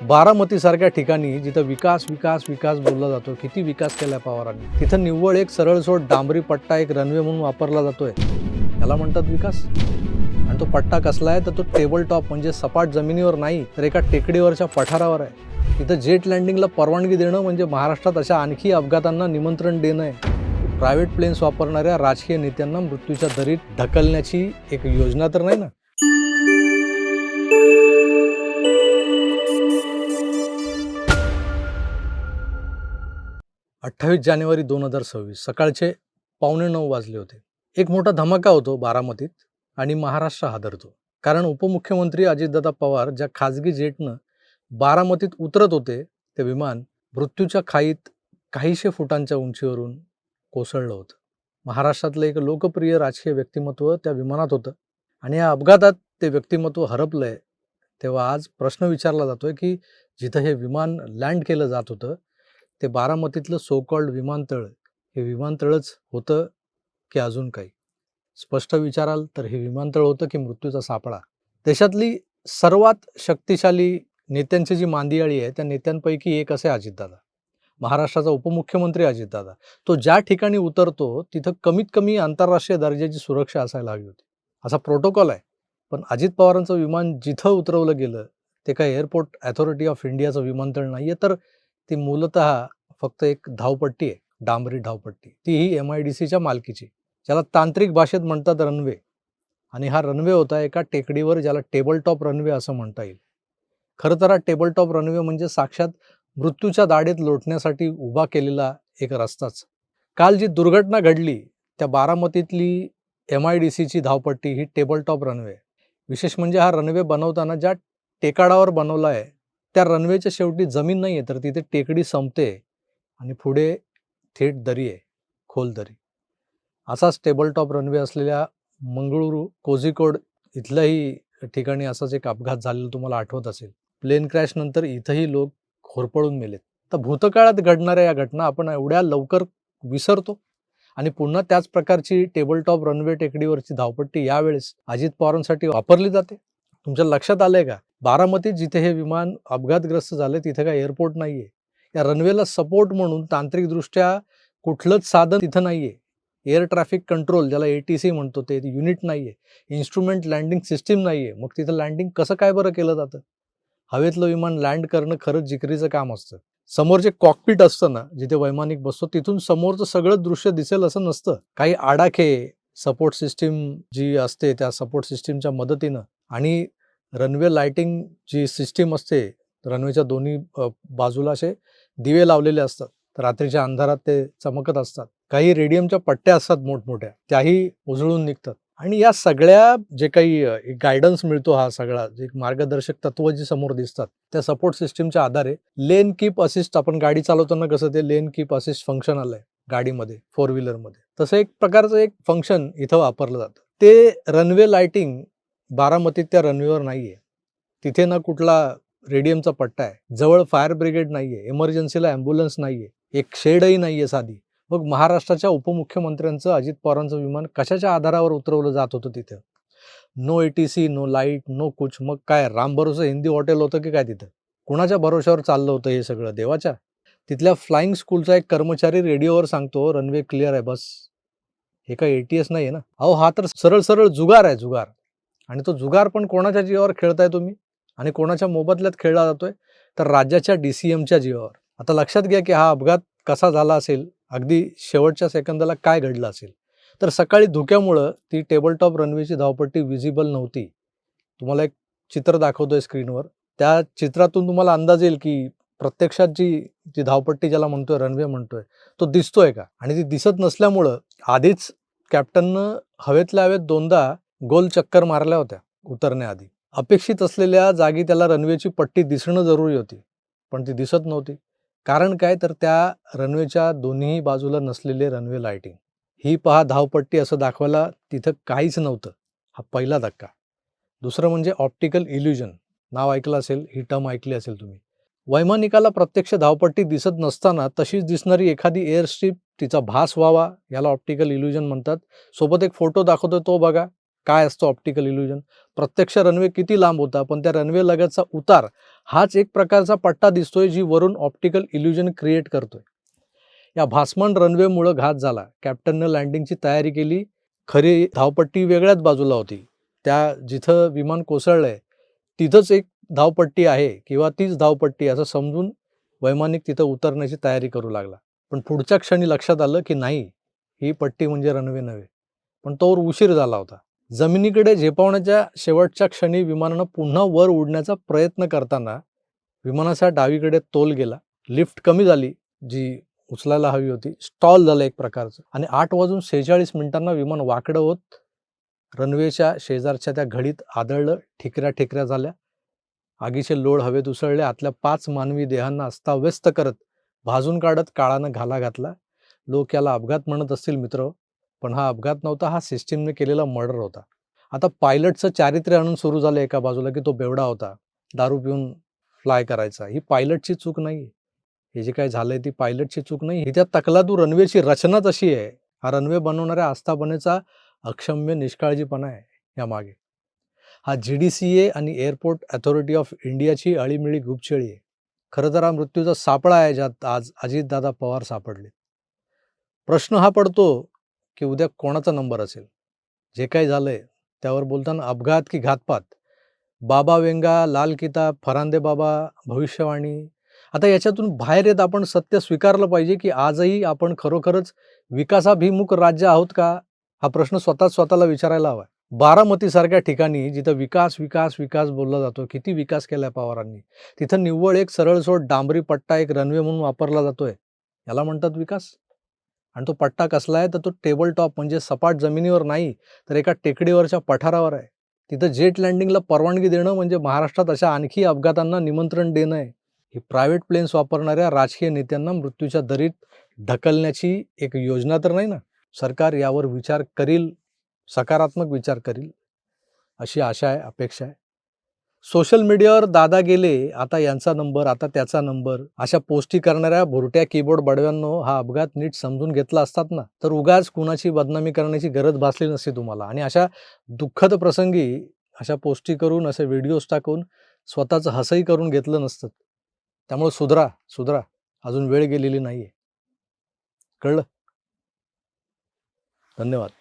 बारामतीसारख्या ठिकाणी जिथं विकास विकास विकास बोलला जातो किती विकास केलाय पवारांनी? तिथं निव्वळ एक सरळसोड डांबरी पट्टा एक रनवे म्हणून वापरला जातोय. याला म्हणतात विकास. आणि तो पट्टा कसला आहे? तर तो टेबल टॉप म्हणजे सपाट जमिनीवर नाही तर एका टेकडीवरच्या पठारावर आहे. तिथं जेट लँडिंगला परवानगी देणं म्हणजे महाराष्ट्रात अशा आणखी अपघातांना निमंत्रण देणं आहे. प्रायव्हेट प्लेन्स वापरणाऱ्या राजकीय नेत्यांना मृत्यूच्या दरीत ढकलण्याची एक योजना तर नाही ना? अठ्ठावीस जानेवारी दोन हजार सव्वीस सकाळचे पावणे नऊ वाजले होते. एक मोठा धमाका होतो बारामतीत आणि महाराष्ट्र हादरतो. कारण उपमुख्यमंत्री अजितदादा पवार ज्या खाजगी जेटनं बारामतीत उतरत होते ते विमान मृत्यूच्या खाईत काहीशे फुटांच्या उंचीवरून कोसळलं होतं. महाराष्ट्रातलं एक लोकप्रिय राजकीय व्यक्तिमत्व त्या विमानात होतं आणि या अपघातात ते व्यक्तिमत्व हरपलंय तेव्हा आज प्रश्न विचारला जातोय की जिथं हे विमान लँड केलं जात होतं ते बारामतीतलं सो कॉल्ड विमानतळ हे विमानतळच होतं की अजून काही? स्पष्ट विचाराल तर हे विमानतळ होतं की मृत्यूचा सापळा? देशातली सर्वात शक्तिशाली नेत्यांची जी मांदियाळी आहे त्या नेत्यांपैकी एक असे अजितदादा. महाराष्ट्राचा उपमुख्यमंत्री अजितदादा. तो ज्या ठिकाणी उतरतो तिथं कमीत कमी आंतरराष्ट्रीय दर्जाची सुरक्षा असायला हवी होती. असा प्रोटोकॉल आहे. पण अजित पवारांचं विमान जिथं उतरवलं गेलं ते काय एअरपोर्ट अथॉरिटी ऑफ इंडियाचं विमानतळ नाही आहे तर ती मूलत फक्त एक धावपट्टी आहे डांबरी धावपट्टी. ती ही एम आय डी सीच्या मालकीची. ज्याला तांत्रिक भाषेत म्हणतात रनवे आणि हा रनवे होता एका टेकडीवर ज्याला टेबल टॉप रनवे असं म्हणता येईल. खरं तर हा टेबल टॉप रनवे म्हणजे साक्षात मृत्यूच्या दाढेत लोटण्यासाठी उभा केलेला एक रस्ताच. काल जी दुर्घटना घडली त्या बारामतीतली एम आय डी सीची धावपट्टी ही टेबल टॉप रनवे विशेष म्हणजे हा रनवे बनवताना ज्या टेकाडावर बनवला आहे त्या रनवेच्या शेवटी जमीन नाही आहे तर तिथे टेकडी संपते आणि पुढे थेट दरी आहे खोल दरी. असाच टेबल टॉप रनवे असलेल्या मंगळुरू कोझिकोड इथल्याही ठिकाणी असाच एक अपघात झालेला तुम्हाला आठवत असेल. प्लेन क्रॅश नंतर इथंही लोक होरपळून मेलेत. तर भूतकाळात घडणाऱ्या या घटना आपण एवढ्या लवकर विसरतो आणि पुन्हा त्याच प्रकारची टेबल टॉप रनवे टेकडीवरची धावपट्टी यावेळेस अजित पवारांसाठी वापरली जाते. तुमच्या लक्षात आलंय का? बारामतीत जिथे हे विमान अपघातग्रस्त झाले तिथे काय एअरपोर्ट नाहीये. या रनवेला सपोर्ट म्हणून तांत्रिकदृष्ट्या कुठलंच साधन तिथं नाहीये. एअर ट्रॅफिक कंट्रोल ज्याला ए टी सी म्हणतो ते युनिट नाहीये. इन्स्ट्रुमेंट लँडिंग सिस्टीम नाहीये. मग तिथं लँडिंग कसं काय बरं केलं जातं? हवेतलं विमान लँड करणं खरंच जिकरीचं काम असतं. समोर जे कॉकपीट असतं ना जिथे वैमानिक बसतो तिथून समोरचं सगळं दृश्य दिसेल असं नसतं. काही आडाखे सपोर्ट सिस्टीम जी असते त्या सपोर्ट सिस्टीमच्या मदतीनं आणि रनवे लाइटिंग जी सिस्टीम असते रनवेच्या दोन्ही बाजूला असे दिवे लावलेले असतात. रात्रीच्या अंधारात ते चमकत असतात. काही रेडियमच्या पट्ट्या असतात मोठमोठ्या त्याही उजळून निघतात. आणि या सगळ्या जे काही गायडन्स मिळतो हा सगळा जे मार्गदर्शक तत्व जी समोर दिसतात त्या सपोर्ट सिस्टीमच्या आधारे लेन कीप असिस्ट आपण गाडी चालवताना कसं ते लेन कीप असिस्ट फंक्शन आलंय गाडीमध्ये फोर व्हीलरमध्ये तसं एक प्रकारचं एक फंक्शन इथं वापरलं जातं. ते रनवे लाइटिंग बारामतीत त्या रनवेवर नाही आहे तिथे ना कुठला रेडियमचा पट्टा आहे. जवळ फायर ब्रिगेड नाही आहे इमर्जन्सीला नाही आहे एक शेडही नाही आहे साधी. मग महाराष्ट्राच्या उपमुख्यमंत्र्यांचं अजित पवारांचं विमान कशाच्या आधारावर उतरवलं जात होतं तिथं? No A T C no light no कुछ. मग काय राम भरोसा हिंदी हॉटेल होतं की काय तिथं? कुणाच्या भरोशावर चाललं होतं हे सगळं? देवाच्या? तिथल्या फ्लाइंग स्कूलचा एक कर्मचारी रेडिओवर सांगतो रनवे क्लिअर आहे बस. हे काय ए टी एस नाही आहे ना? अहो हा तर सरळ सरळ जुगार आहे जुगार. आणि तो जुगार पण कोणाच्या जीवावर खेळताय तुम्ही? आणि कोणाच्या मोबदल्यात खेळला जातोय? तर राज्याच्या डी सी एमच्या जीवावर. आता लक्षात घ्या की हा अपघात कसा झाला असेल अगदी शेवटच्या सेकंदाला काय घडलं असेल? तर सकाळी धुक्यामुळं ती टेबल टॉप रनवेची धावपट्टी विजिबल नव्हती. तुम्हाला एक चित्र दाखवतोय स्क्रीनवर त्या चित्रातून तुम्हाला अंदाज येईल की प्रत्यक्षात जी जी धावपट्टी ज्याला म्हणतोय रनवे म्हणतोय तो दिसतोय का? आणि ती दिसत नसल्यामुळं आधीच कॅप्टननं हवेतल्या हवेत दोनदा गोल चक्कर मारल्या होत्या उतरण्याआधी. अपेक्षित असलेल्या जागी त्याला रनवेची पट्टी दिसणं जरुरी होती पण ती दिसत नव्हती. कारण काय तर त्या रनवेच्या दोन्ही बाजूला नसलेले रनवे लाईटिंग ही पहा धावपट्टी असं दाखवायला तिथं काहीच नव्हतं हा पहिला धक्का. दुसरं म्हणजे ऑप्टिकल इल्युजन. नाव ऐकलं असेल ही टर्म ऐकली असेल तुम्ही. वैमानिकाला प्रत्यक्ष धावपट्टी दिसत नसताना तशीच दिसणारी एखादी एअर स्ट्रीप तिचा भास व्हावा याला ऑप्टिकल इल्युजन म्हणतात. सोबत एक फोटो दाखवतो तो बघा. काय असतं ऑप्टिकल इल्युजन प्रत्यक्ष रनवे किती लांब होता? पण त्या रनवे लगतचा उतार हाच एक प्रकारचा पट्टा दिसतोय जी वरून ऑप्टिकल इल्युजन क्रिएट करतोय. या भासमान रनवेमुळं घात झाला. कॅप्टननं लँडिंगची तयारी केली. खरी धावपट्टी वेगळ्याच बाजूला होती. त्या जिथं विमान कोसळलंय तिथंच एक धावपट्टी आहे किंवा तीच धावपट्टी असं समजून वैमानिक तिथं उतरण्याची तयारी करू लागला. पण पुढच्या क्षणी लक्षात आलं की नाही ही पट्टी म्हणजे रनवे नव्हे. पण तोवर उशीर झाला होता. जमिनीकडे झेपावण्याच्या शेवटच्या क्षणी विमानानं पुन्हा वर उडण्याचा प्रयत्न करताना विमानाचा डावीकडे तोल गेला. लिफ्ट कमी झाली जी उचलायला हवी होती. स्टॉल झालं एक प्रकारचं. आणि आठ वाजून सेहेचाळीस मिनिटांना विमान वाकडं होत रनवेच्या शेजारच्या त्या घडीत आदळलं ठिकऱ्या ठिकऱ्या झाल्या. आगीचे लोळ हवेत उसळले आतल्या पाच मानवी देहांना अस्ताव्यस्त करत भाजून काढत काळानं घाला घातला. लोक याला अपघात म्हणत असतील मित्र. पण हा अपघात नव्हता हा सिस्टीमने केलेला मर्डर होता. आता पायलटचं चारित्र्य आणून सुरू झालं एका बाजूला की तो बेवडा होता दारू पिऊन फ्लाय करायचा. ही पायलटची चूक नाही हे जे काय झालंय ती पायलटची चूक नाही. ही त्या तकलादू रनवेची रचनाच अशी आहे. हा रनवे बनवणाऱ्या आस्थापनेचा अक्षम्य निष्काळजीपणा आहे या मागे हा जी डी सी ए आणि एअरपोर्ट अथॉरिटी ऑफ इंडियाची अळीमिळी गुपछेळी आहे. खरं तर हा मृत्यूचा सापळा आहे ज्यात आज अजितदादा पवार सापडले प्रश्न हा पडतो की उद्या कोणाचा नंबर असेल? जे काही झालंय त्यावर बोलताना अपघात की घातपात? बाबा वेंगा लाल किताब फरांदे बाबा भविष्यवाणी. आता याच्यातून बाहेर येत आपण सत्य स्वीकारलं पाहिजे की आजही आपण खरोखरच विकासाभिमुख राज्य आहोत का? हा प्रश्न स्वतःच स्वतःला विचारायला हवा. बारामतीसारख्या ठिकाणी जिथं विकास विकास विकास बोलला जातो किती विकास केलाय पवारांनी. तिथं निव्वळ एक सरळसोट डांबरी पट्टा एक रनवे म्हणून वापरला जातोय. याला म्हणतात विकास. आणि तो पट्टा कसला आहे तर तो टेबल टॉप म्हणजे सपाट जमिनीवर नाही तर एका टेकडीवरच्या पठारावर आहे. तिथं जेट लँडिंगला परवानगी देणं म्हणजे महाराष्ट्रात अशा आणखी अपघातांना निमंत्रण देणं आहे. ही प्रायव्हेट प्लेन्स वापरणाऱ्या राजकीय नेत्यांना मृत्यूच्या दरीत ढकलण्याची एक योजना तर नाही ना? सरकार यावर विचार करील सकारात्मक विचार करील अशी आशा आहे अपेक्षा आहे. सोशल मीडियावर दादा गेले आता यांचा नंबर आता त्याचा नंबर अशा पोस्टी करणाऱ्या भुरट्या कीबोर्ड बडव्यांनो हा अपघात नीट समजून घेतला असतात ना? तर उगाच कुणाची बदनामी करण्याची गरज भासली नसती तुम्हाला. आणि अशा दुःखद प्रसंगी अशा पोस्टी करून असे व्हिडिओज टाकून स्वतःचं हसही करून घेतलं नसतं. त्यामुळे सुधरा सुधरा. अजून वेळ गेलेली नाही आहे कळलं? धन्यवाद.